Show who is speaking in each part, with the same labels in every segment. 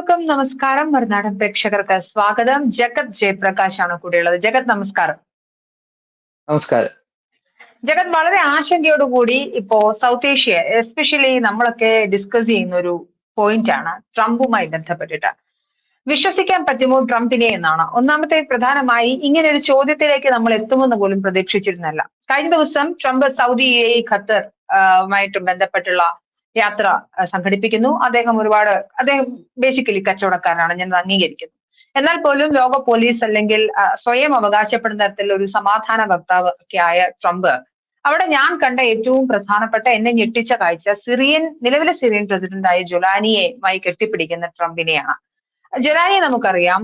Speaker 1: എല്ലാവർക്കും നമസ്കാരം. മറുനാടൻ പ്രേക്ഷകർക്ക് സ്വാഗതം. ജഗത് ജയപ്രകാശ് ആണ് കൂടെയുള്ളത്. ജഗത് നമസ്കാരം.
Speaker 2: നമസ്കാരം.
Speaker 1: ജഗത് വളരെ ആശങ്കയോടുകൂടി ഇപ്പോ സൗത്ത് ഏഷ്യ എസ്പെഷ്യലി നമ്മളൊക്കെ ഡിസ്കസ് ചെയ്യുന്ന ഒരു പോയിന്റ് ആണ് ട്രംപുമായി ബന്ധപ്പെട്ടിട്ട്. വിശ്വസിക്കാൻ പറ്റുമോ ട്രംപിനെ എന്നാണ്. ഒന്നാമത്തെ പ്രധാനമായി ഇങ്ങനെ ഒരു ചോദ്യത്തിലേക്ക് നമ്മൾ എത്തുമെന്ന് പോലും പ്രതീക്ഷിച്ചിരുന്നല്ല. കഴിഞ്ഞ ദിവസം Trump Saudi U A Qatar മായിട്ട് ബന്ധപ്പെട്ടുള്ള യാത്ര സംഘടിപ്പിക്കുന്നു. അദ്ദേഹം ഒരുപാട് അദ്ദേഹം ബേസിക്കലി കച്ചവടക്കാരനാണ്. ഞാൻ അംഗീകരിക്കുന്നു. എന്നാൽ പോലും ലോക പോലീസ് അല്ലെങ്കിൽ സ്വയം അവകാശപ്പെടുന്ന തരത്തിൽ ഒരു സമാധാന വക്താവ് ഒക്കെ ആയ ട്രംപ് അവിടെ ഞാൻ കണ്ട ഏറ്റവും പ്രധാനപ്പെട്ട എന്നെ ഞെട്ടിച്ച കാഴ്ച സിറിയൻ നിലവിലെ സിറിയൻ പ്രസിഡന്റായ ജൊലാനിയുമായി കെട്ടിപ്പിടിക്കുന്ന ട്രംപിനെയാണ്. ജൊലാനിയെ നമുക്കറിയാം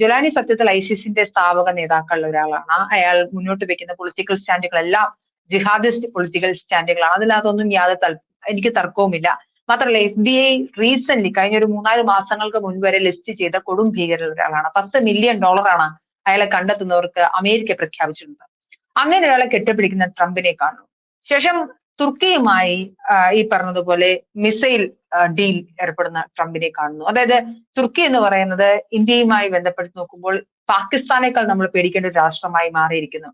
Speaker 1: ജുലാനി സത്യത്തിൽ ഐസിസിന്റെ സ്ഥാപക നേതാക്കളിൽ ഒരാളാണ്. അയാൾ മുന്നോട്ട് വെക്കുന്ന പൊളിറ്റിക്കൽ സ്റ്റാൻഡുകളെല്ലാം ജിഹാദിസ്റ്റ് പൊളിറ്റിക്കൽ സ്റ്റാൻഡുകളാണ് അതിനകത്തൊന്നും യാതൊരു എനിക്ക് തർക്കവുമില്ല. മാത്രമല്ല എഫ് ബി ഐ റീസെന്റ് കഴിഞ്ഞ ഒരു മൂന്നാൽ മാസങ്ങൾക്ക് മുൻപ് വരെ ലിസ്റ്റ് ചെയ്ത കൊടും ഭീകരരിൽ ഒരാളാണ്. പത്ത് മില്യൺ ഡോളറാണ് അയാളെ കണ്ടെത്തുന്നവർക്ക് അമേരിക്ക പ്രഖ്യാപിച്ചിട്ടുണ്ട് അങ്ങനെ ഒരാളെ കെട്ടിപ്പിടിക്കുന്ന ട്രംപിനെ കാണുന്നു. ശേഷം തുർക്കിയുമായി ഈ പറഞ്ഞതുപോലെ മിസൈൽ ഡീൽ ഏർപ്പെടുന്ന ട്രംപിനെ കാണുന്നു. അതായത് തുർക്കി എന്ന് പറയുന്നത് ഇന്ത്യയുമായി ബന്ധപ്പെട്ട് നോക്കുമ്പോൾ പാകിസ്ഥാനേക്കാൾ നമ്മൾ പേടിക്കേണ്ട ഒരു രാഷ്ട്രമായി മാറിയിരിക്കുന്നു.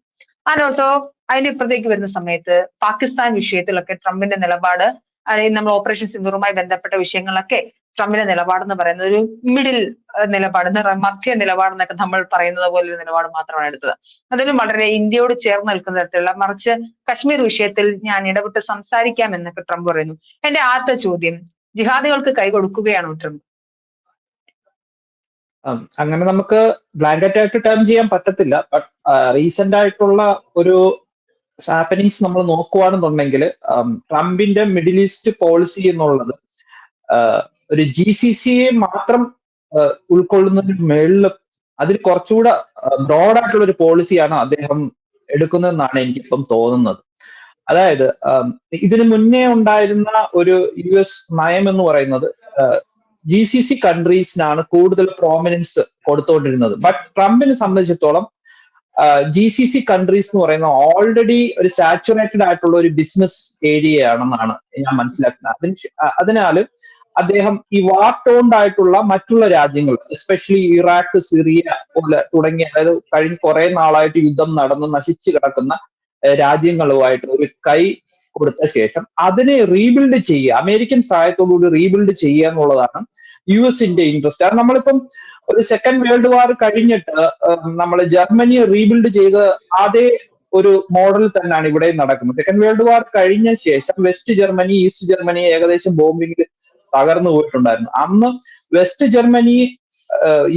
Speaker 1: അതിനോട്ടോ അതിന്റെ ഇപ്പുറത്തേക്ക് വരുന്ന സമയത്ത് പാകിസ്ഥാൻ വിഷയത്തിലൊക്കെ ട്രംപിന്റെ നിലപാട് അതായത് നമ്മൾ ഓപ്പറേഷൻ സിന്ദൂറുമായി ബന്ധപ്പെട്ട വിഷയങ്ങളൊക്കെ ട്രംപിന്റെ നിലപാടെന്ന് പറയുന്നത് ഒരു മിഡിൽ നിലപാട് മധ്യ നിലപാടെന്നൊക്കെ നമ്മൾ പറയുന്നത് പോലെ ഒരു നിലപാട് മാത്രമാണ് എടുത്തത്. അതിലും വളരെ ഇന്ത്യയോട് ചേർന്ന് നിൽക്കുന്ന തരത്തിലുള്ള മറിച്ച് കശ്മീർ വിഷയത്തിൽ ഞാൻ ഇടപെട്ട് സംസാരിക്കാം എന്നൊക്കെ ട്രംപ് പറയുന്നു. എന്റെ ആദ്യത്തെ ചോദ്യം ജിഹാദികൾക്ക് കൈ കൊടുക്കുകയാണോ ട്രംപ്?
Speaker 2: അങ്ങനെ നമുക്ക് ബ്ലാങ്കറ്റ് ആയിട്ട് ടേം ചെയ്യാൻ പറ്റത്തില്ല ബട്ട് റീസെന്റ് ആയിട്ടുള്ള ഒരു ഹാപ്പനിങ്സ് നമ്മൾ നോക്കുവാണെന്നുണ്ടെങ്കിൽ ട്രംപിന്റെ മിഡിൽ ഈസ്റ്റ് പോളിസി എന്നുള്ളത് ഒരു ജി സി സിയെ മാത്രം ഉൾക്കൊള്ളുന്നതിന് മേളിൽ അതിൽ കുറച്ചുകൂടെ ബ്രോഡ് ആയിട്ടുള്ള ഒരു പോളിസിയാണ് അദ്ദേഹം എടുക്കുന്നതെന്നാണ് എനിക്കിപ്പം തോന്നുന്നത്. അതായത് ഇതിനു മുന്നേ ഉണ്ടായിരുന്ന ഒരു യു എസ് നയം എന്ന് പറയുന്നത് ജി സി സി കൺട്രീസിനാണ് കൂടുതൽ പ്രോമിനൻസ് കൊടുത്തുകൊണ്ടിരുന്നത് ബട്ട് ട്രംപിനെ സംബന്ധിച്ചിടത്തോളം ജി സി സി കൺട്രീസ് എന്ന് പറയുന്ന ഓൾറെഡി ഒരു സാച്ചുറേറ്റഡ് ആയിട്ടുള്ള ഒരു ബിസിനസ് ഏരിയ ആണെന്നാണ് ഞാൻ മനസ്സിലാക്കുന്നത്. അതിന് അതിനാൽ അദ്ദേഹം ഈ വാർ ടോൺഡ് ആയിട്ടുള്ള മറ്റുള്ള രാജ്യങ്ങൾ എസ്പെഷ്യലി ഇറാഖ് സിറിയ പോലെ തുടങ്ങിയ അതായത് കഴിഞ്ഞ കുറെ നാളായിട്ട് യുദ്ധം നടന്ന് നശിച്ചു കിടക്കുന്ന രാജ്യങ്ങളുമായിട്ട് ഒരു കൈ കൊടുത്ത ശേഷം അതിനെ റീബിൽഡ് ചെയ്യുക. അമേരിക്കൻ സഹായത്തോടുകൂടി റീബിൽഡ് ചെയ്യുക എന്നുള്ളതാണ് യു എസിന്റെ ഇൻട്രസ്റ്റ് അത് നമ്മളിപ്പം ഒരു സെക്കൻഡ് വേൾഡ് വാർ കഴിഞ്ഞിട്ട് നമ്മൾ ജർമ്മനിയെ റീബിൽഡ് ചെയ്ത് അതേ ഒരു മോഡൽ തന്നെയാണ് ഇവിടെ നടക്കുന്നത്. സെക്കൻഡ് വേൾഡ് വാർ കഴിഞ്ഞ ശേഷം വെസ്റ്റ് ജർമ്മനി ഈസ്റ്റ് ജർമ്മനി ഏകദേശം ബോംബിങ്ങിൽ തകർന്നു പോയിട്ടുണ്ടായിരുന്നു. അന്ന് West Germany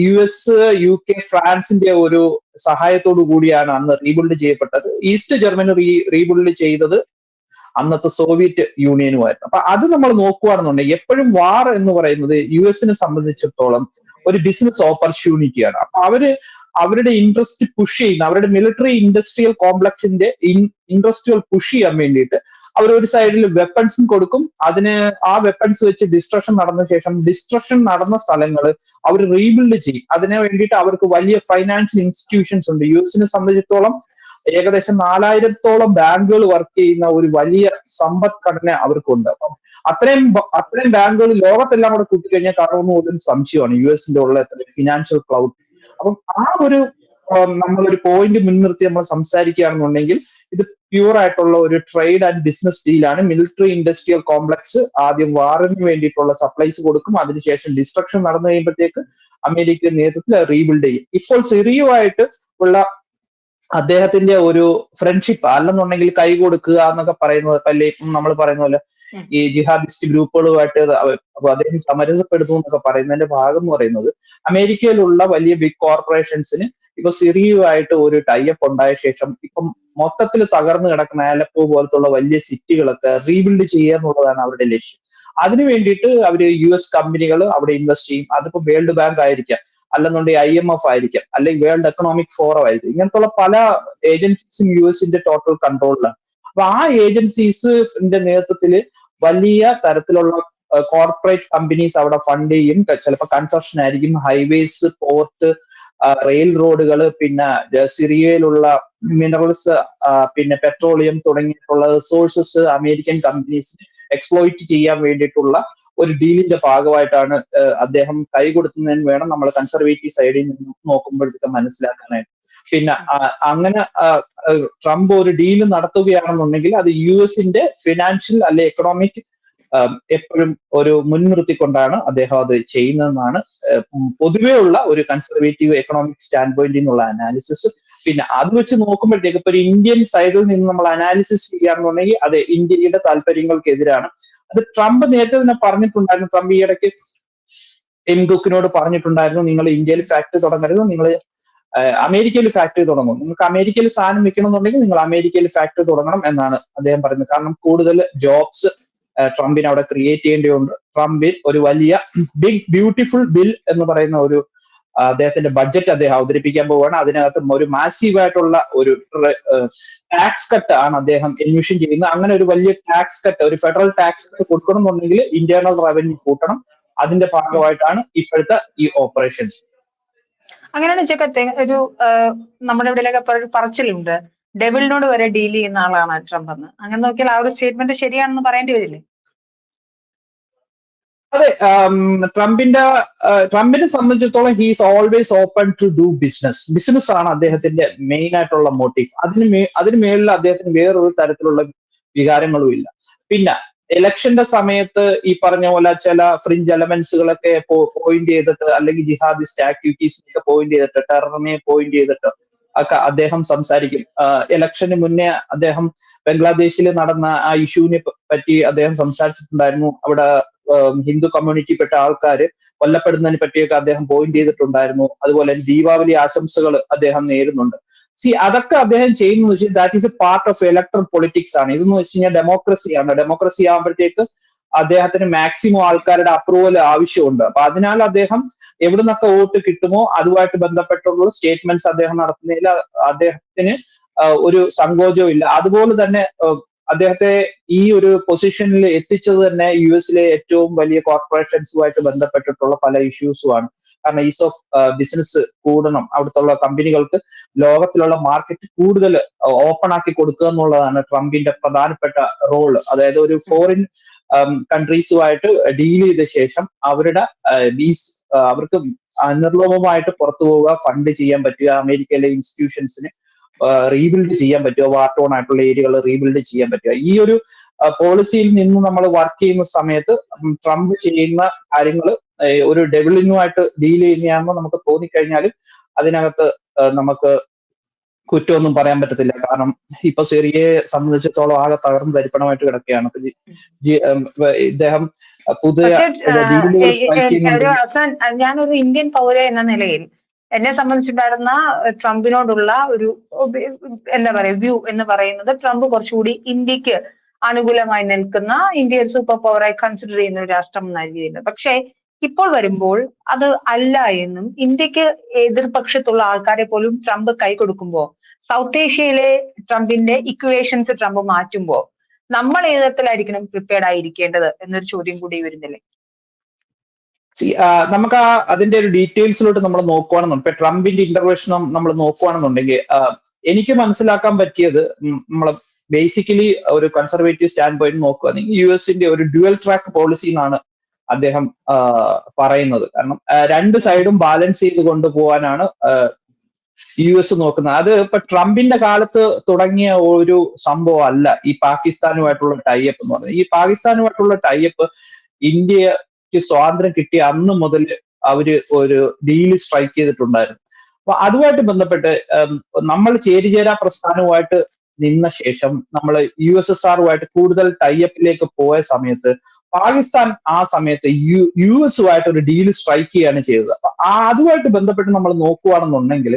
Speaker 2: U S U K ഫ്രാൻസിന്റെ ഒരു സഹായത്തോടു കൂടിയാണ് അന്ന് റീബിൽഡ് ചെയ്യപ്പെട്ടത്. ഈസ്റ്റ് ജർമ്മനി റീ റീബിൽഡ് ചെയ്തത് അന്നത്തെ സോവിയറ്റ് യൂണിയനുമായിരുന്നു. അപ്പൊ അത് നമ്മൾ നോക്കുകയാണെന്നുണ്ടെങ്കിൽ എപ്പോഴും വാർ എന്ന് പറയുന്നത് യു എസിനെ സംബന്ധിച്ചിടത്തോളം ഒരു ബിസിനസ് ഓപ്പർച്യൂണിറ്റിയാണ് അപ്പൊ അവർ അവരുടെ ഇൻട്രസ്റ്റ് പുഷ് ചെയ്യുന്ന അവരുടെ മിലിറ്ററി ഇൻഡസ്ട്രിയൽ കോംപ്ലക്സിന്റെ ഇൻഡസ്ട്രിയൽ പുഷ് ചെയ്യാൻ വേണ്ടിയിട്ട് അവർ ഒരു സൈഡിൽ വെപ്പൺസും കൊടുക്കും. അതിന് ആ വെപ്പൺസ് വെച്ച് ഡിസ്ട്രക്ഷൻ നടന്ന ശേഷം ഡിസ്ട്രക്ഷൻ നടന്ന സ്ഥലങ്ങൾ അവർ റീബിൽഡ് ചെയ്യും. അതിന് വേണ്ടിയിട്ട് അവർക്ക് വലിയ ഫൈനാൻഷ്യൽ ഇൻസ്റ്റിറ്റ്യൂഷൻസ് ഉണ്ട്. യു എസിനെ സംബന്ധിച്ചിടത്തോളം ഏകദേശം നാലായിരത്തോളം ബാങ്കുകൾ വർക്ക് ചെയ്യുന്ന ഒരു വലിയ സമ്പദ്ഘടന അവർക്കുണ്ട്. അപ്പം അത്രയും അത്രയും ബാങ്കുകൾ ലോകത്തെല്ലാം കൂടെ കൂട്ടിക്കഴിഞ്ഞാൽ കാണുമെന്ന് പോലും സംശയമാണ്. യു എസിന്റെ ഉള്ള ഫിനാൻഷ്യൽ ക്ലൗഡ് അപ്പം ആ ഒരു നമ്മളൊരു പോയിന്റ് മുൻനിർത്തി നമ്മൾ സംസാരിക്കുകയാണെന്നുണ്ടെങ്കിൽ പ്യൂർ ആയിട്ടുള്ള ഒരു ട്രേഡ് ആൻഡ് ബിസിനസ് ഡീലാണ് മിലിറ്ററി ഇൻഡസ്ട്രിയൽ കോംപ്ലക്സ് ആദ്യം വാറിന് വേണ്ടിയിട്ടുള്ള സപ്ലൈസ് കൊടുക്കും. അതിനുശേഷം ഡിസ്ട്രക്ഷൻ നടന്നു കഴിയുമ്പോഴത്തേക്ക് അമേരിക്ക നേതൃത്വത്തിൽ റീബിൽഡ് ചെയ്യും. ഇപ്പോൾ സിറിയുമായിട്ട് ഉള്ള അദ്ദേഹത്തിന്റെ ഒരു ഫ്രണ്ട്ഷിപ്പ് അല്ലെന്നുണ്ടെങ്കിൽ കൈ കൊടുക്കുക എന്നൊക്കെ പറയുന്നത് അല്ലേ? നമ്മൾ പറയുന്ന പോലെ ഈ ജിഹാദിസ്റ്റ് ഗ്രൂപ്പുകളുമായിട്ട് അദ്ദേഹം സമരസപ്പെടുന്നു എന്നൊക്കെ പറയുന്നതിന്റെ ഭാഗം എന്ന് പറയുന്നത്. അമേരിക്കയിലുള്ള വലിയ ബിഗ് കോർപ്പറേഷൻസിന് ഇപ്പൊ സിറിയുമായിട്ട് ഒരു ടൈ അപ്പ് ഉണ്ടായ ശേഷം ഇപ്പം മൊത്തത്തിൽ തകർന്നു കിടക്കുന്ന ആലപ്പോ പോലത്തുള്ള വലിയ സിറ്റികളൊക്കെ റീബിൽഡ് ചെയ്യുക എന്നുള്ളതാണ് അവരുടെ ലക്ഷ്യം. അതിനു വേണ്ടിയിട്ട് അവർ യു എസ് കമ്പനികൾ അവിടെ ഇൻവെസ്റ്റ് ചെയ്യും. അതിപ്പോ വേൾഡ് ബാങ്ക് ആയിരിക്കാം. അല്ലെന്നുണ്ടെങ്കിൽ ഐ എം എഫ് ആയിരിക്കാം. അല്ലെങ്കിൽ വേൾഡ് എക്കണോമിക് ഫോറം ആയിരിക്കും. ഇങ്ങനത്തുള്ള പല ഏജൻസീസും യു എസിന്റെ ടോട്ടൽ കൺട്രോളിലാണ് അപ്പൊ ആ ഏജൻസീസിന്റെ നേതൃത്വത്തിൽ വലിയ തരത്തിലുള്ള കോർപ്പറേറ്റ് കമ്പനീസ് അവിടെ ഫണ്ട് ചെയ്യും. ചിലപ്പോൾ കൺസ്ട്രക്ഷൻ ആയിരിക്കും. ഹൈവേസ് പോർട്ട് റെയിൽ റോഡുകൾ പിന്നെ സിറിയയിലുള്ള മിനറൽസ് പിന്നെ പെട്രോളിയം തുടങ്ങിയിട്ടുള്ള റിസോഴ്സസ് അമേരിക്കൻ കമ്പനീസ് എക്സ്പ്ലോയിറ്റ് ചെയ്യാൻ വേണ്ടിയിട്ടുള്ള ഒരു ഡീലിന്റെ ഭാഗമായിട്ടാണ് അദ്ദേഹം കൈകൊടുക്കുന്നതിന് വേണം നമ്മൾ കൺസർവേറ്റീവ് സൈഡിൽ നിന്ന് നോക്കുമ്പോഴത്തേക്ക് മനസ്സിലാക്കാനായിട്ട്. പിന്നെ അങ്ങനെ ട്രംപ് ഒരു ഡീൽ നടത്തുകയാണെന്നുണ്ടെങ്കിൽ അത് യു എസിന്റെ ഫിനാൻഷ്യൽ അല്ലെ എക്കണോമിക് എപ്പോഴും ഒരു മുൻനിർത്തിക്കൊണ്ടാണ് അദ്ദേഹം അത് ചെയ്യുന്നതെന്നാണ് പൊതുവെയുള്ള ഒരു കൺസർവേറ്റീവ് എക്കണോമിക് സ്റ്റാൻഡ് പോയിന്റിൽ നിന്നുള്ള അനാലിസിസ് പിന്നെ അത് വെച്ച് നോക്കുമ്പോഴത്തേക്ക് ഇപ്പൊ ഒരു ഇന്ത്യൻ സൈഡിൽ നിന്ന് നമ്മൾ അനാലിസിസ് ചെയ്യാന്നുണ്ടെങ്കിൽ അതെ ഇന്ത്യയുടെ താല്പര്യങ്ങൾക്കെതിരാണ്. അത് ട്രംപ് നേരത്തെ തന്നെ പറഞ്ഞിട്ടുണ്ടായിരുന്നു. ട്രംപ് ഈ ഇടയ്ക്ക് എം കുക്കിനോട് പറഞ്ഞിട്ടുണ്ടായിരുന്നു നിങ്ങൾ ഇന്ത്യയിൽ ഫാക്ടറി തുടങ്ങരുത് നിങ്ങൾ അമേരിക്കയിൽ ഫാക്ടറി തുടങ്ങും. നിങ്ങൾക്ക് അമേരിക്കയിൽ സാധനം വിൽക്കണമെന്നുണ്ടെങ്കിൽ നിങ്ങൾ അമേരിക്കയിൽ ഫാക്ടറി തുടങ്ങണം എന്നാണ് അദ്ദേഹം പറയുന്നത്. കാരണം കൂടുതൽ ജോബ്സ് ട്രംപിന് അവിടെ ക്രിയേറ്റ് ചെയ്യേണ്ടതുണ്ട്. ട്രംപിൽ ഒരു വലിയ ബിഗ് ബ്യൂട്ടിഫുൾ ബിൽ എന്ന് പറയുന്ന ഒരു അദ്ദേഹത്തിന്റെ ബഡ്ജറ്റ് അദ്ദേഹം അവതരിപ്പിക്കാൻ പോവുകയാണ്. അതിനകത്ത് ഒരു മാസീവായിട്ടുള്ള ഒരു ടാക്സ് കട്ട് ആണ് അദ്ദേഹം എൻവിഷൻ ചെയ്യുന്നത്. അങ്ങനെ ഒരു വലിയ ടാക്സ് കട്ട് ഒരു ഫെഡറൽ ടാക്സ് കട്ട് കൊടുക്കണം എന്നുണ്ടെങ്കിൽ ഇന്റേണൽ റവന്യൂ കൂട്ടണം. അതിന്റെ ഭാഗമായിട്ടാണ് ഇപ്പോഴത്തെ ഈ ഓപ്പറേഷൻസ്
Speaker 1: അങ്ങനെയാണ് ചെക്കത്തെ ഒരു നമ്മുടെ ഇവിടെയൊക്കെ ഒരു പറച്ചിലുണ്ട്. ഡെവിളിനോട് വരെ ഡീൽ ചെയ്യുന്ന ആളാണ് ട്രംപ് എന്ന്. അങ്ങനെ നോക്കിയാൽ ആ ഒരു സ്റ്റേറ്റ്മെന്റ് ശരിയാണെന്ന് പറയേണ്ടി വരില്ലേ?
Speaker 2: അതെ ട്രംപിന്റെ ട്രംപിനെ സംബന്ധിച്ചിടത്തോളം he's always open to do business business ആണ് അദ്ദേഹത്തിന്റെ മെയിൻ ആയിട്ടുള്ള മോട്ടീവ് അതിന് അതിന് മേളിൽ അദ്ദേഹത്തിന് വേറൊരു തരത്തിലുള്ള വികാരങ്ങളും ഇല്ല. പിന്നെ ഇലക്ഷന്റെ സമയത്ത് ഈ പറഞ്ഞ പോലെ ചില ഫ്രിഞ്ച് എലമെന്റ്സുകളൊക്കെ പോയിന്റ് ചെയ്തിട്ട് അല്ലെങ്കിൽ ജിഹാദിസ്റ്റ് ആക്ടിവിറ്റീസിനൊക്കെ പോയിന്റ് ചെയ്തിട്ട് ടെററിനെ പോയിന്റ് ചെയ്തിട്ട് ഒക്കെ അദ്ദേഹം സംസാരിക്കും. ഇലക്ഷന് മുന്നേ അദ്ദേഹം ബംഗ്ലാദേശിൽ നടന്ന ആ ഇഷ്യൂവിനെ പറ്റി അദ്ദേഹം സംസാരിച്ചിട്ടുണ്ടായിരുന്നു. അവിടെ ഹിന്ദു കമ്മ്യൂണിറ്റിപ്പെട്ട ആൾക്കാർ കൊല്ലപ്പെടുന്നതിനെ പറ്റിയൊക്കെ അദ്ദേഹം പോയിന്റ് ചെയ്തിട്ടുണ്ടായിരുന്നു. അതുപോലെ ദീപാവലി ആശംസകൾ അദ്ദേഹം നേരുന്നുണ്ട്. സി അതൊക്കെ അദ്ദേഹം ചെയ്യുന്നത് വെച്ചാൽ that is a part of electoral politics ആണ്. ഇതെന്ന് വെച്ച് കഴിഞ്ഞാൽ ഡെമോക്രസിയാണ് ഡെമോക്രസി ആകുമ്പോഴത്തേക്ക് അദ്ദേഹത്തിന് മാക്സിമം ആൾക്കാരുടെ അപ്രൂവൽ ആവശ്യമുണ്ട്. അപ്പൊ അതിനാൽ അദ്ദേഹം എവിടെ നിന്നൊക്കെ വോട്ട് കിട്ടുമോ അതുമായിട്ട് ബന്ധപ്പെട്ടുള്ള സ്റ്റേറ്റ്മെന്റ്സ് അദ്ദേഹം നടത്തുന്നതിൽ അദ്ദേഹത്തിന് ഒരു സങ്കോചവും ഇല്ല. അതുപോലെ തന്നെ അദ്ദേഹത്തെ ഈ ഒരു പൊസിഷനിൽ എത്തിച്ചത് തന്നെ യു എസിലെ ഏറ്റവും വലിയ കോർപ്പറേഷൻസുമായിട്ട് ബന്ധപ്പെട്ടിട്ടുള്ള പല ഇഷ്യൂസുമാണ് കാരണം ഈസ് ഓഫ് ബിസിനസ് കൂടണം. അവിടുത്തെ കമ്പനികൾക്ക് ലോകത്തിലുള്ള മാർക്കറ്റ് കൂടുതൽ ഓപ്പൺ ആക്കി കൊടുക്കുക എന്നുള്ളതാണ് ട്രംപിന്റെ പ്രധാനപ്പെട്ട റോൾ അതായത് ഒരു ഫോറിൻ കൺട്രീസുമായിട്ട് ഡീൽ ചെയ്ത ശേഷം അവരുടെ ബീസ് അവർക്ക് നിർലോഭമായിട്ട് പുറത്തു പോവുക ഫണ്ട് ചെയ്യാൻ പറ്റുക അമേരിക്കയിലെ ഇൻസ്റ്റിറ്റ്യൂഷൻസിന് റീബിൽഡ് ചെയ്യാൻ പറ്റുമോ വാർട്ടോൺ ആയിട്ടുള്ള ഏരിയകൾ റീബിൽഡ് ചെയ്യാൻ പറ്റുമോ ഈ ഒരു പോളിസിയിൽ നിന്ന് നമ്മൾ വർക്ക് ചെയ്യുന്ന സമയത്ത് ട്രംപ് ചെയ്യുന്ന കാര്യങ്ങൾ ഒരു ഡെവിളിനുമായിട്ട് ഡീൽ ചെയ്യുന്നതാണെന്ന് നമുക്ക് തോന്നിക്കഴിഞ്ഞാൽ അതിനകത്ത് നമുക്ക് കുറ്റമൊന്നും പറയാൻ പറ്റത്തില്ല. കാരണം ഇപ്പൊ സിറിയയെ സംബന്ധിച്ചിടത്തോളം ആകെ തകർന്നു തരിപ്പണമായിട്ട് കിടക്കുകയാണ്. ഇദ്ദേഹം പുതിയ
Speaker 1: ഞാനൊരു ഇന്ത്യൻ പൗര എന്ന നിലയിൽ എന്നെ സംബന്ധിച്ചുണ്ടായിരുന്ന ട്രംപിനോടുള്ള ഒരു എന്താ പറയാ വ്യൂ എന്ന് പറയുന്നത് ട്രംപ് കുറച്ചുകൂടി ഇന്ത്യയ്ക്ക് അനുകൂലമായി നിൽക്കുന്ന ഇന്ത്യ സൂപ്പർ പവറായി കൺസിഡർ ചെയ്യുന്ന ഒരു രാഷ്ട്രം എന്നായിരുന്നു പക്ഷേ ഇപ്പോൾ വരുമ്പോൾ അത് അല്ല എന്നും ഇന്ത്യയ്ക്ക് എതിർപക്ഷത്തുള്ള ആൾക്കാരെ പോലും ട്രംപ് കൈ കൊടുക്കുമ്പോൾ സൗത്ത് ഏഷ്യയിലെ ട്രംപിന്റെ ഇക്വേഷൻസ് ട്രംപ് മാറ്റുമ്പോൾ നമ്മൾ ഏത് തരത്തിലായിരിക്കണം പ്രിപ്പയർഡ് ആയിരിക്കേണ്ടത് എന്നൊരു ചോദ്യം കൂടി വരുന്നില്ലേ?
Speaker 2: നമുക്ക് ആ അതിന്റെ ഒരു ഡീറ്റെയിൽസിലോട്ട് നമ്മൾ നോക്കുകയാണെന്നുണ്ട് ഇപ്പൊ ട്രംപിന്റെ ഇന്റർവെൻഷൻ നമ്മൾ നോക്കുകയാണെന്നുണ്ടെങ്കിൽ എനിക്ക് മനസ്സിലാക്കാൻ പറ്റിയത് നമ്മൾ ബേസിക്കലി ഒരു കൺസർവേറ്റീവ് സ്റ്റാൻഡ് പോയിന്റ് നോക്കുകയാണെങ്കിൽ യു എസിന്റെ ഒരു ഡ്യുവൽ ട്രാക്ക് പോളിസി എന്നാണ് അദ്ദേഹം പറയുന്നത്. കാരണം രണ്ട് സൈഡും ബാലൻസ് ചെയ്ത് കൊണ്ടുപോകാനാണ് യു എസ് നോക്കുന്നത്. അത് ഇപ്പൊ ട്രംപിന്റെ കാലത്ത് തുടങ്ങിയ ഒരു സംഭവം അല്ല ഈ പാകിസ്ഥാനുമായിട്ടുള്ള ടൈപ്പ് എന്ന് പറയുന്നത്. ഈ പാകിസ്ഥാനുമായിട്ടുള്ള ടൈപ്പ് ഇന്ത്യയ്ക്ക് സ്വാതന്ത്ര്യം കിട്ടിയ അന്ന് മുതൽ അവർ ഒരു ഡീൽ സ്ട്രൈക്ക് ചെയ്തിട്ടുണ്ടായിരുന്നു. അപ്പൊ അതുമായിട്ട് ബന്ധപ്പെട്ട് നമ്മൾ ചേരിചേരാ പ്രസ്ഥാനവുമായിട്ട് നിന്ന ശേഷം നമ്മൾ യു എസ് എസ് ആറുമായിട്ട് കൂടുതൽ ടൈപ്പിലേക്ക് പോയ സമയത്ത് പാകിസ്ഥാൻ ആ സമയത്ത് യു യു എസുമായിട്ട് ഒരു ഡീൽ സ്ട്രൈക്ക് ചെയ്യാണ് ചെയ്തത്. അപ്പൊ അതുമായിട്ട് ബന്ധപ്പെട്ട് നമ്മൾ നോക്കുകയാണെന്നുണ്ടെങ്കിൽ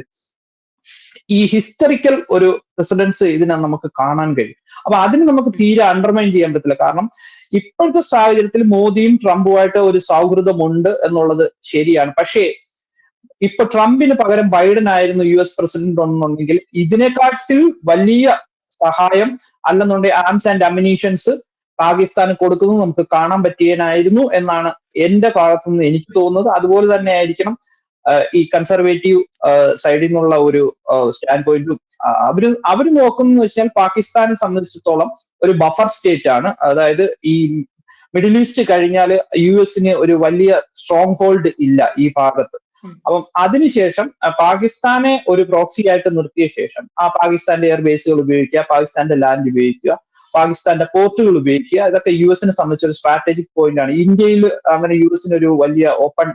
Speaker 2: ഈ ഹിസ്റ്ററിക്കൽ ഒരു പ്രസിഡൻസ് ഇതിനെ നമുക്ക് കാണാൻ കഴിയും. അപ്പൊ അതിന് നമുക്ക് തീരെ അണ്ടർമൈൻ ചെയ്യാൻ പറ്റില്ല. കാരണം ഇപ്പോഴത്തെ സാഹചര്യത്തിൽ മോദിയും ട്രംപുമായിട്ട് ഒരു സൗഹൃദമുണ്ട് എന്നുള്ളത് ശരിയാണ്. പക്ഷേ ഇപ്പൊ ട്രംപിന് പകരം ബൈഡൻ ആയിരുന്നു യു എസ് പ്രസിഡന്റ് എന്നുണ്ടെങ്കിൽ ഇതിനെക്കാട്ടിൽ വലിയ സഹായം അല്ലെന്നുണ്ടെങ്കിൽ ആംസ് ആൻഡ് അമിനീഷൻസ് പാകിസ്ഥാന് കൊടുക്കുന്നത് നമുക്ക് കാണാൻ പറ്റിയനായിരുന്നു എന്നാണ് എന്റെ ഭാഗത്തു നിന്ന് എനിക്ക് തോന്നുന്നത്. അതുപോലെ തന്നെ ആയിരിക്കണം ഈ കൺസർവേറ്റീവ് സൈഡിൽ നിന്നുള്ള ഒരു സ്റ്റാൻഡ് പോയിന്റും അവർ അവർ നോക്കുന്ന വെച്ചാൽ പാകിസ്ഥാനെ സംബന്ധിച്ചിടത്തോളം ഒരു ബഫർ സ്റ്റേറ്റ് ആണ്. അതായത് ഈ മിഡിൽ ഈസ്റ്റ് കഴിഞ്ഞാൽ യു എസിന് ഒരു വലിയ സ്ട്രോങ് ഹോൾഡ് ഇല്ല ഈ ഭാഗത്ത്. അപ്പം അതിനുശേഷം പാകിസ്ഥാനെ ഒരു പ്രോക്സി ആയിട്ട് നിർത്തിയ ശേഷം ആ പാകിസ്ഥാന്റെ എയർ ബേസുകൾ ഉപയോഗിക്കുക പാകിസ്ഥാന്റെ ലാൻഡ് ഉപയോഗിക്കുക പാകിസ്ഥാന്റെ പോർട്ടുകൾ ഉപയോഗിക്കുക ഇതൊക്കെ യു എസിനെ സംബന്ധിച്ച ഒരു സ്ട്രാറ്റജിക് പോയിന്റ് ആണ്. ഇന്ത്യയിൽ അങ്ങനെ യു എസിന് ഒരു വലിയ ഓപ്പൺ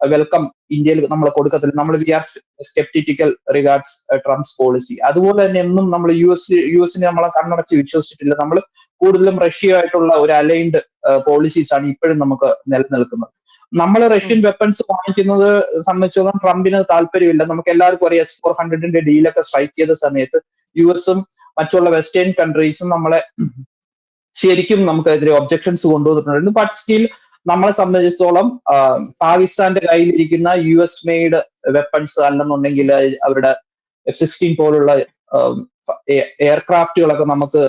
Speaker 2: വെൽക്കം ഇന്ത്യയിൽ നമ്മൾ കൊടുക്കത്തില്ല. നമ്മൾ we are sceptical regards Trump's policy അതുപോലെ തന്നെ എന്നും നമ്മൾ യു എസ് യു എസിനെ നമ്മളെ കണ്ണടച്ച് വിശ്വസിച്ചിട്ടില്ല. നമ്മൾ കൂടുതലും റഷ്യയായിട്ടുള്ള ഒരു അലൈൻഡ് പോളിസീസ് ആണ് ഇപ്പോഴും നമുക്ക് നിലനിൽക്കുന്നത്. നമ്മൾ റഷ്യൻ വെപ്പൺസ് വാങ്ങിക്കുന്നത് സംബന്ധിച്ചോളം ട്രംപിന് താല്പര്യമില്ല. നമുക്ക് എല്ലാവർക്കും അറിയാം എസ് ഫോർ ഹൺഡ്രഡിന്റെ ഡീലൊക്കെ സ്ട്രൈക്ക് ചെയ്ത സമയത്ത് യു എസും മറ്റുള്ള വെസ്റ്റേൺ കൺട്രീസും നമ്മളെ ശരിക്കും നമുക്കെതിരെ ഒബ്ജക്ഷൻസ് കൊണ്ടുവന്നിട്ടുണ്ടായിരുന്നു. ബട്ട് സ്റ്റിൽ നമ്മളെ സംബന്ധിച്ചിടത്തോളം പാകിസ്ഥാന്റെ കയ്യിലിരിക്കുന്ന യു എസ് മെയ്ഡ് വെപ്പൺസ് അല്ലെന്നുണ്ടെങ്കിൽ അവരുടെ എഫ് സിക്സ്റ്റീൻ പോലുള്ള എയർക്രാഫ്റ്റുകളൊക്കെ നമുക്ക്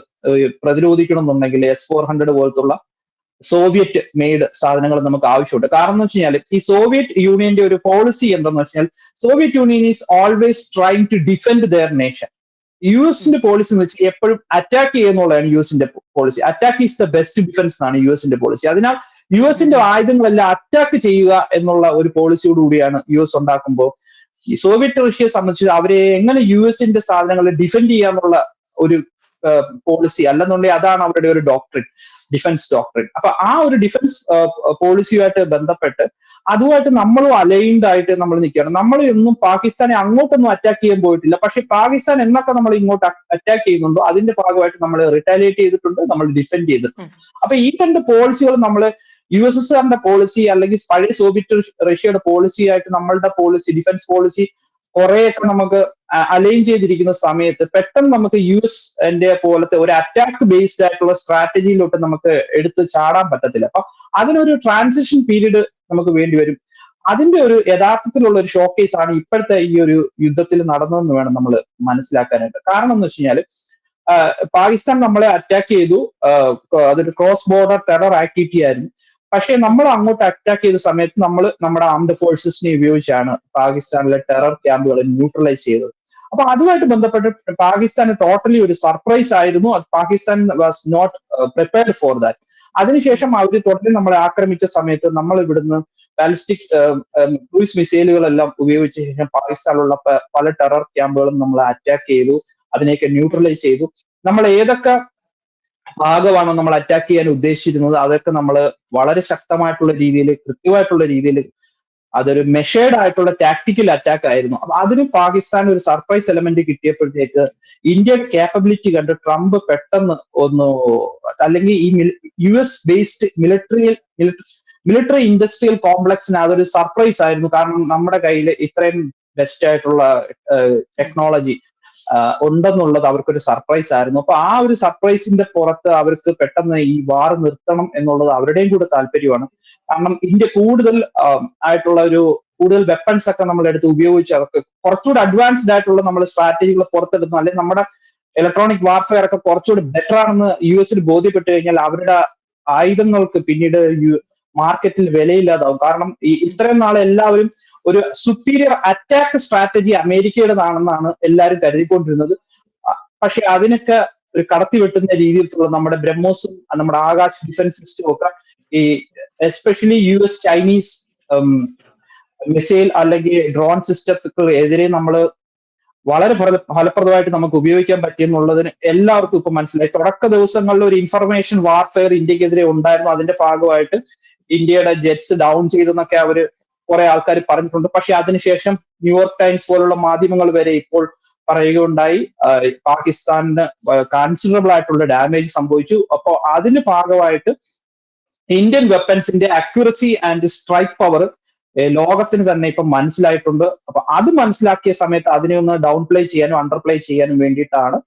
Speaker 2: പ്രതിരോധിക്കണം എന്നുണ്ടെങ്കിൽ എസ് ഫോർ ഹൺഡ്രഡ് പോലത്തുള്ള സോവിയറ്റ് മെയ്ഡ് സാധനങ്ങൾ നമുക്ക് ആവശ്യമുണ്ട്. കാരണം എന്ന് വെച്ച് കഴിഞ്ഞാൽ ഈ സോവിയറ്റ് യൂണിയന്റെ ഒരു പോളിസി എന്തെന്ന് വെച്ചാൽ Soviet Union is always trying to defend their nation U എസിന്റെ പോളിസി എന്ന് വെച്ചാൽ എപ്പോഴും അറ്റാക്ക് ചെയ്യുന്നുള്ളതാണ് യു എസിന്റെ policy attack is the best defence ആണ് യു എസിന്റെ പോളിസി അതിനാൽ യു എസിന്റെ ആയുധങ്ങളെല്ലാം അറ്റാക്ക് ചെയ്യുക എന്നുള്ള ഒരു പോളിസിയോട് കൂടിയാണ് യു എസ് ഉണ്ടാക്കുമ്പോൾ ഈ സോവിയറ്റ് റഷ്യയെ സംബന്ധിച്ച് അവരെ എങ്ങനെ യു എസിന്റെ സാധനങ്ങൾ ഡിഫെൻഡ് ചെയ്യാന്നുള്ള ഒരു പോളിസി അല്ലെന്നുണ്ടെങ്കിൽ അതാണ് അവരുടെ ഒരു ഡോക്ടറിൻ ഡിഫൻസ് ഡോക്ടറിൻ അപ്പൊ ആ ഒരു ഡിഫൻസ് പോളിസിയുമായിട്ട് ബന്ധപ്പെട്ട് അതുമായിട്ട് നമ്മളും അലൈൻഡ് ആയിട്ട് നമ്മൾ നിൽക്കുകയാണ്. നമ്മൾ ഒന്നും പാകിസ്ഥാനെ അങ്ങോട്ടൊന്നും അറ്റാക്ക് ചെയ്യാൻ പോയിട്ടില്ല. പക്ഷെ പാകിസ്ഥാൻ എന്നൊക്കെ നമ്മൾ ഇങ്ങോട്ട് അറ്റാക്ക് ചെയ്യുന്നുണ്ടോ? അതിന്റെ ഭാഗമായിട്ട് നമ്മൾ റിട്ടാലിയേറ്റ് ചെയ്തിട്ടുണ്ട് നമ്മൾ ഡിഫെൻഡ് ചെയ്തിട്ടുണ്ട്. അപ്പൊ ഈ രണ്ട് പോളിസികൾ നമ്മൾ യു എസ് എസ് ആറിന്റെ പോളിസി അല്ലെങ്കിൽ പഴയ സോവിയറ്റ് റഷ്യയുടെ പോളിസി ആയിട്ട് നമ്മളുടെ പോളിസി ഡിഫൻസ് പോളിസി കുറെയൊക്കെ നമുക്ക് അലൈൻ ചെയ്തിരിക്കുന്ന സമയത്ത് പെട്ടെന്ന് നമുക്ക് യു എസ് പോലത്തെ ഒരു അറ്റാക്ക് ബേസ്ഡ് ആയിട്ടുള്ള സ്ട്രാറ്റജിയിലോട്ട് നമുക്ക് എടുത്ത് ചാടാൻ പറ്റത്തില്ല. അപ്പൊ അതിനൊരു ട്രാൻസിഷൻ പീരീഡ് നമുക്ക് വേണ്ടി വരും. അതിന്റെ ഒരു യഥാർത്ഥത്തിലുള്ള ഒരു ഷോക്കേസ് ആണ് ഇപ്പോഴത്തെ ഈ ഒരു യുദ്ധത്തിൽ നടന്നതെന്ന് വേണം നമ്മൾ മനസ്സിലാക്കാനായിട്ട്. കാരണം എന്ന് വെച്ച് കഴിഞ്ഞാൽ പാകിസ്ഥാൻ നമ്മളെ അറ്റാക്ക് ചെയ്തു. അതൊരു ക്രോസ് ബോർഡർ ടെറർ ആക്ടിവിറ്റി ആയിരുന്നു. പക്ഷേ നമ്മൾ അങ്ങോട്ട് അറ്റാക്ക് ചെയ്ത സമയത്ത് നമ്മൾ നമ്മുടെ ആംഡ് ഫോഴ്സസിനെ ഉപയോഗിച്ചാണ് പാകിസ്ഥാനിലെ ടെറർ ക്യാമ്പുകളെ ന്യൂട്രലൈസ് ചെയ്തത്. അപ്പൊ അതുമായിട്ട് ബന്ധപ്പെട്ട് പാകിസ്ഥാന് ടോട്ടലി ഒരു സർപ്രൈസ് ആയിരുന്നു. Pakistan was not prepared for that അതിനുശേഷം അവർ തുടർന്ന് നമ്മളെ ആക്രമിച്ച സമയത്ത് നമ്മൾ ഇവിടുന്ന് ബാലിസ്റ്റിക് ക്രൂയിസ് മിസൈലുകളെല്ലാം ഉപയോഗിച്ച ശേഷം പാകിസ്ഥാനിലുള്ള പല ടെറർ ക്യാമ്പുകളും നമ്മൾ അറ്റാക്ക് ചെയ്തു. അതിനെയൊക്കെ ന്യൂട്രലൈസ് ചെയ്തു. നമ്മൾ ഏതൊക്കെ ഭാഗമാണോ നമ്മൾ അറ്റാക്ക് ചെയ്യാൻ ഉദ്ദേശിച്ചിരുന്നത്? അതൊക്കെ നമ്മൾ വളരെ ശക്തമായിട്ടുള്ള രീതിയിൽ കൃത്യമായിട്ടുള്ള രീതിയിൽ അതൊരു മെഷേർഡ് ആയിട്ടുള്ള ടാക്ടിക്കൽ അറ്റാക്ക് ആയിരുന്നു. അപ്പൊ അതിന് പാകിസ്ഥാൻ ഒരു സർപ്രൈസ് എലമെന്റ് കിട്ടിയപ്പോഴത്തേക്ക് ഇന്ത്യൻ കേപ്പബിലിറ്റി കണ്ട് ട്രംപ് പെട്ടെന്ന് ഒന്ന് അല്ലെങ്കിൽ ഈ യു എസ് ബേസ്ഡ് മിലിറ്ററിയൽ മിലിറ്ററി ഇൻഡസ്ട്രിയൽ കോംപ്ലക്സിന് അതൊരു സർപ്രൈസ് ആയിരുന്നു. കാരണം നമ്മുടെ കയ്യിൽ ഇത്രയും ബെസ്റ്റ് ആയിട്ടുള്ള ടെക്നോളജി ഉണ്ടെന്നുള്ളത് അവർക്കൊരു സർപ്രൈസ് ആയിരുന്നു. അപ്പൊ ആ ഒരു സർപ്രൈസിന്റെ പുറത്ത് അവർക്ക് പെട്ടെന്ന് ഈ വാർ നിർത്തണം എന്നുള്ളത് അവരുടെയും കൂടെ താല്പര്യമാണ്. കാരണം ഇന്ത്യ കൂടുതൽ ആയിട്ടുള്ള ഒരു കൂടുതൽ വെപ്പൺസ് ഒക്കെ നമ്മൾ എടുത്ത് ഉപയോഗിച്ച് അവർക്ക് കുറച്ചുകൂടി അഡ്വാൻസ്ഡ് ആയിട്ടുള്ള നമ്മൾ സ്ട്രാറ്റജികൾ പുറത്തെടുക്കുന്നു. അല്ലെങ്കിൽ നമ്മുടെ ഇലക്ട്രോണിക് വാർഫെയർ ഒക്കെ കുറച്ചുകൂടി ബെറ്റർ ആണെന്ന് യു എസിൽ ബോധ്യപ്പെട്ട് കഴിഞ്ഞാൽ അവരുടെ ആയുധങ്ങൾക്ക് പിന്നീട് മാർക്കറ്റിൽ വിലയില്ലാതാവും. കാരണം ഈ ഇത്രയും നാളെ എല്ലാവരും ഒരു സുപ്പീരിയർ അറ്റാക്ക് സ്ട്രാറ്റജി അമേരിക്കയുടേതാണെന്നാണ് എല്ലാവരും കരുതിക്കൊണ്ടിരുന്നത്. പക്ഷെ അതിനൊക്കെ ഒരു കടത്തി വെട്ടുന്ന രീതിയിലുള്ള നമ്മുടെ ബ്രഹ്മോസും നമ്മുടെ ആകാശ് ഡിഫൻസ് സിസ്റ്റം ഒക്കെ ഈ especially U S Chinese missile അല്ലെങ്കിൽ ഡ്രോൺ സിസ്റ്റത്തിനെതിരെ നമ്മൾ വളരെ ഫലപ്രദമായിട്ട് നമുക്ക് ഉപയോഗിക്കാൻ പറ്റിയെന്നുള്ളതിന് എല്ലാവർക്കും ഇപ്പൊ മനസ്സിലായി. തുടക്ക ദിവസങ്ങളിൽ ഒരു ഇൻഫർമേഷൻ വാർഫെയർ ഇന്ത്യക്കെതിരെ ഉണ്ടായിരുന്നു. അതിന്റെ ഭാഗമായിട്ട് ഇന്ത്യയുടെ ജെറ്റ്സ് ഡൗൺ ചെയ്തെന്നൊക്കെ അവർ കുറെ ആൾക്കാർ പറഞ്ഞിട്ടുണ്ട്. പക്ഷെ അതിനുശേഷം ന്യൂയോർക്ക് ടൈംസ് പോലുള്ള മാധ്യമങ്ങൾ വരെ ഇപ്പോൾ പറയുകയുണ്ടായി. പാകിസ്ഥാനിന് കൺസിഡറബിൾ ആയിട്ടുള്ള ഡാമേജ് സംഭവിച്ചു. അപ്പോൾ അതിന് ഭാഗമായിട്ട് ഇന്ത്യൻ വെപ്പൻസിന്റെ അക്യുറസി ആൻഡ് സ്ട്രൈക്ക് പവർ ലോകത്തിന് തന്നെ ഇപ്പൊ മനസ്സിലായിട്ടുണ്ട്. അപ്പൊ അത് മനസ്സിലാക്കിയ സമയത്ത് അതിനെ ഒന്ന് ഡൗൺ പ്ലേ ചെയ്യാനും അണ്ടർ പ്ലേ ചെയ്യാനും വേണ്ടിയിട്ടാണ്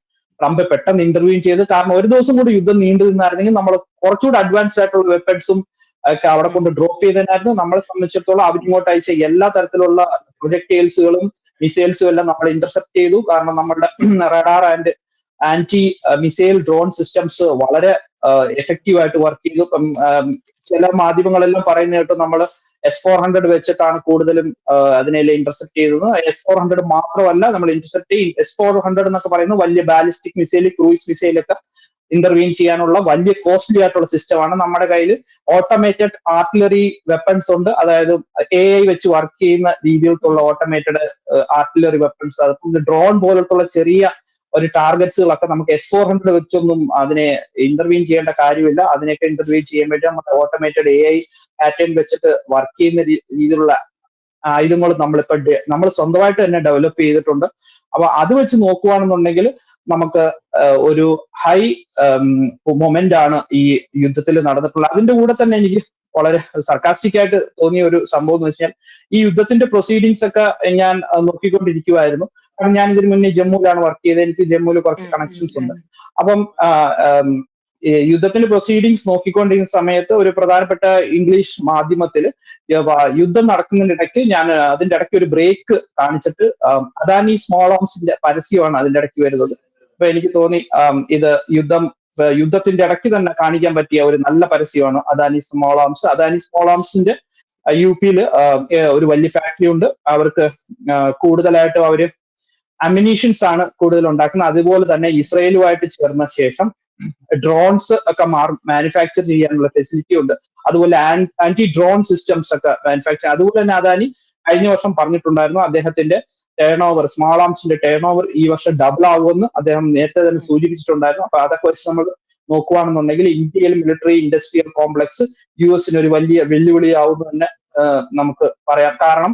Speaker 2: ട്രംപ് പെട്ടെന്ന് ഇന്റർവ്യൂ ചെയ്ത് കാരണം ഒരു ദിവസം കൂടി യുദ്ധം നീണ്ടു നിന്നായിരുന്നെങ്കിൽ നമ്മൾ കുറച്ചുകൂടി അഡ്വാൻസ്ഡ് ആയിട്ടുള്ള വെപ്പൺസും ഒക്കെ അവിടെ കൊണ്ട് ഡ്രോപ്പ് ചെയ്തതിനായിരുന്നു. നമ്മളെ സംബന്ധിച്ചിടത്തോളം അവരിങ്ങോട്ട് അയച്ച എല്ലാ തരത്തിലുള്ള പ്രൊജക്ടൈൽസുകളും മിസൈൽസും എല്ലാം നമ്മൾ ഇന്റർസെപ്റ്റ് ചെയ്തു. കാരണം നമ്മളുടെ radar and anti missile drone systems വളരെ എഫക്റ്റീവ് ആയിട്ട് വർക്ക് ചെയ്തു. ചില മാധ്യമങ്ങളെല്ലാം പറയുന്ന കേട്ടോ നമ്മൾ എസ് ഫോർ ഹൺഡ്രഡ് വെച്ചിട്ടാണ് കൂടുതലും അതിനെല്ലാം ഇന്റർസെപ്റ്റ് ചെയ്തത്. എസ് ഫോർ ഹൺഡ്രഡ് മാത്രമല്ല നമ്മൾ ഇന്റർസെപ്റ്റ് ചെയ്യും എസ് ഫോർ ഹൺഡ്രഡ് എന്നൊക്കെ പറയുന്നത് വലിയ ബാലിസ്റ്റിക് മിസൈൽ ക്രൂയിസ് മിസൈൽ ഒക്കെ ഇന്റർവീൻ ചെയ്യാനുള്ള വലിയ കോസ്റ്റ്ലി ആയിട്ടുള്ള സിസ്റ്റമാണ് നമ്മുടെ കയ്യിൽ ഓട്ടോമേറ്റഡ് ആർട്ടിലറി വെപ്പൺസ് ഉണ്ട്. അതായത് എ ഐ വെച്ച് വർക്ക് ചെയ്യുന്ന രീതിയിലുള്ള ഓട്ടോമേറ്റഡ് ആർട്ടിലറി വെപ്പൺസ് അതുപോലെ ഡ്രോൺ പോലത്തുള്ള ചെറിയ ഒരു ടാർഗറ്റ്സുകളൊക്കെ നമുക്ക് എസ് ഫോർ ഹൺഡ്രഡ് വെച്ചൊന്നും അതിനെ ഇന്റർവ്യൂ ചെയ്യേണ്ട കാര്യമില്ല. അതിനൊക്കെ ഇന്റർവ്യൂ ചെയ്യാൻ വേണ്ടി നമ്മുടെ ഓട്ടോമേറ്റഡ് എ ഐ പാറ്റേൺ വെച്ചിട്ട് വർക്ക് ചെയ്യുന്ന രീതിയിലുള്ള ആയുധങ്ങൾ നമ്മളിപ്പോ നമ്മൾ സ്വന്തമായിട്ട് തന്നെ ഡെവലപ്പ് ചെയ്തിട്ടുണ്ട്. അപ്പൊ അത് വെച്ച് നോക്കുകയാണെന്നുണ്ടെങ്കിൽ നമുക്ക് ഒരു ഹൈ മൊമെന്റ് ആണ് ഈ യുദ്ധത്തിൽ നടന്നിട്ടുള്ളത്. അതിന്റെ കൂടെ തന്നെ എനിക്ക് വളരെ സർക്കാസ്റ്റിക് ആയിട്ട് തോന്നിയ ഒരു സംഭവം എന്ന് വെച്ചാൽ ഈ യുദ്ധത്തിന്റെ പ്രൊസീഡിങ്സ് ഒക്കെ ഞാൻ നോക്കിക്കൊണ്ടിരിക്കുമായിരുന്നു നോക്കിക്കൊണ്ടിരിക്കുവായിരുന്നു. കാരണം ഞാൻ ഇതിന് മുന്നേ ജമ്മുവിലാണ് വർക്ക് ചെയ്തത്. എനിക്ക് ജമ്മുവിൽ കുറച്ച് കണക്ഷൻസ് ഉണ്ട്. അപ്പം യുദ്ധത്തിന്റെ പ്രൊസീഡിങ്സ് നോക്കിക്കൊണ്ടിരുന്ന സമയത്ത് ഒരു പ്രധാനപ്പെട്ട ഇംഗ്ലീഷ് മാധ്യമത്തിൽ യുദ്ധം നടക്കുന്നതിനിടയ്ക്ക് ഞാൻ അതിന്റെ ഇടയ്ക്ക് ഒരു ബ്രേക്ക് കാണിച്ചിട്ട് അദാനി സ്മോൾ ഹോംസിന്റെ പരസ്യമാണ് അതിന്റെ ഇടയ്ക്ക് വരുന്നത്. അപ്പൊ എനിക്ക് തോന്നി ഇത് യുദ്ധം യുദ്ധത്തിന്റെ ഇടയ്ക്ക് തന്നെ കാണിക്കാൻ പറ്റിയ ഒരു നല്ല പരസ്യമാണ്. Adani small arms Adani small ഹോംസിന്റെ U പിയിൽ ഒരു വലിയ ഫാക്ടറി ഉണ്ട്. അവർക്ക് കൂടുതലായിട്ടും അവർ അമ്യൂണീഷൻസ് ആണ് കൂടുതൽ ഉണ്ടാക്കുന്നത്. അതുപോലെ തന്നെ ഇസ്രയേലുമായിട്ട് ചേർന്ന ശേഷം ഡ്രോൺസ് ഒക്കെ മാനുഫാക്ചർ ചെയ്യാനുള്ള ഫെസിലിറ്റി ഉണ്ട്. അതുപോലെ ആന്റി ഡ്രോൺ സിസ്റ്റംസ് ഒക്കെ മാനുഫാക്ചർ അതുപോലെ തന്നെ അദാനി കഴിഞ്ഞ വർഷം പറഞ്ഞിട്ടുണ്ടായിരുന്നു അദ്ദേഹത്തിന്റെ ടേൺ ഓവർ സ്മോൾ ആംസിന്റെ ടേൺ ഓവർ ഈ വർഷം ഡബിൾ ആകുമെന്ന് അദ്ദേഹം നേരത്തെ തന്നെ സൂചിപ്പിച്ചിട്ടുണ്ടായിരുന്നു. അപ്പൊ അതൊക്കെ വെച്ച് നമ്മൾ നോക്കുകയാണെന്നുണ്ടെങ്കിൽ ഇന്ത്യയിൽ മിലിറ്ററി ഇൻഡസ്ട്രിയൽ കോംപ്ലക്സ് യു എസിന് ഒരു വലിയ വെല്ലുവിളിയാവുമെന്ന് തന്നെ നമുക്ക് പറയാം. കാരണം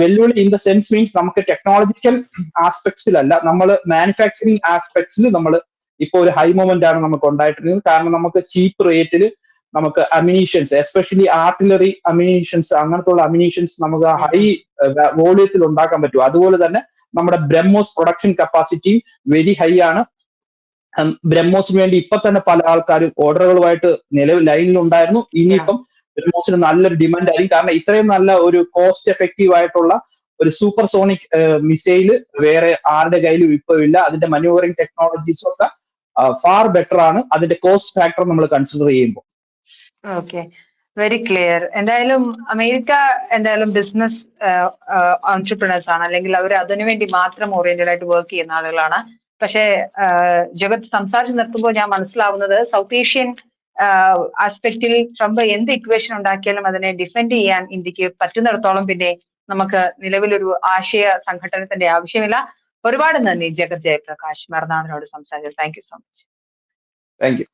Speaker 2: വെല്ലുവിളി ഇൻ ദ സെൻസ് മീൻസ് നമുക്ക് ടെക്നോളജിക്കൽ ആസ്പെക്ട്സിലല്ല നമ്മൾ മാനുഫാക്ചറിങ് ആസ്പെക്ട്സിൽ നമ്മൾ ഇപ്പൊ ഒരു ഹൈ മൊമെന്റ് ആണ് നമുക്ക് ഉണ്ടായിട്ടുള്ളത് കാരണം നമുക്ക് ചീപ്പ് റേറ്റിൽ നമുക്ക് അമിനീഷ്യൻസ് എസ്പെഷ്യലി ആർട്ടിലറി അമിനീഷ്യൻസ് അങ്ങനത്തെ അമിനീഷ്യൻസ് നമുക്ക് ഹൈ വോളിയത്തിൽ ഉണ്ടാക്കാൻ പറ്റും. അതുപോലെ തന്നെ നമ്മുടെ ബ്രഹ്മോസ് പ്രൊഡക്ഷൻ കപ്പാസിറ്റിയും വെരി ഹൈ ആണ്. ബ്രഹ്മോസിന് വേണ്ടി ഇപ്പൊ തന്നെ പല ആൾക്കാരും ഓർഡറുകളുമായിട്ട് നിലവിൽ ലൈനിൽ ഉണ്ടായിരുന്നു ഇനിയിപ്പം ബ്രഹ്മോസിന് നല്ലൊരു ഡിമാൻഡ് ആയിരിക്കും. കാരണം ഇത്രയും നല്ല ഒരു കോസ്റ്റ് എഫക്റ്റീവ് ആയിട്ടുള്ള ഒരു സൂപ്പർ സോണിക് മിസൈൽ വേറെ ആരുടെ കയ്യിലും ഇപ്പൊ ഇല്ല. അതിന്റെ മനൂവറിംഗ് ടെക്നോളജീസും ഒക്കെ ഫാർ ബെറ്റർ ആണ്. അതിന്റെ കോസ്റ്റ് ഫാക്ടർ നമ്മൾ കൺസിഡർ ചെയ്യുമ്പോൾ.
Speaker 1: ഓക്കെ വെരി ക്ലിയർ എന്തായാലും അമേരിക്ക എന്തായാലും ബിസിനസ് ഓൺടർപ്രണേഴ്സ് ആണ്. അല്ലെങ്കിൽ അവർ അതിനുവേണ്ടി മാത്രം ഓറിയന്റഡ് ആയിട്ട് വർക്ക് ചെയ്യുന്ന ആളുകളാണ്. പക്ഷേ ജഗത് സംസാരിച്ച് നിർത്തുമ്പോൾ ഞാൻ മനസ്സിലാവുന്നത് സൗത്ത് ഏഷ്യൻ ആസ്പെക്റ്റിൽ ട്രംപ് എന്ത് ഇക്വേഷൻ ഉണ്ടാക്കിയാലും അതിനെ ഡിഫെൻഡ് ചെയ്യാൻ ഇന്ത്യയ്ക്ക് പറ്റുന്നിടത്തോളം പിന്നെ നമുക്ക് നിലവിലൊരു ആശയ സംഘടനത്തിന്റെ ആവശ്യമില്ല. ഒരുപാട് നന്ദി ജഗത് ജയപ്രകാശ് മറുനാടിനോട് സംസാരിച്ചത് thank you so much
Speaker 2: thank you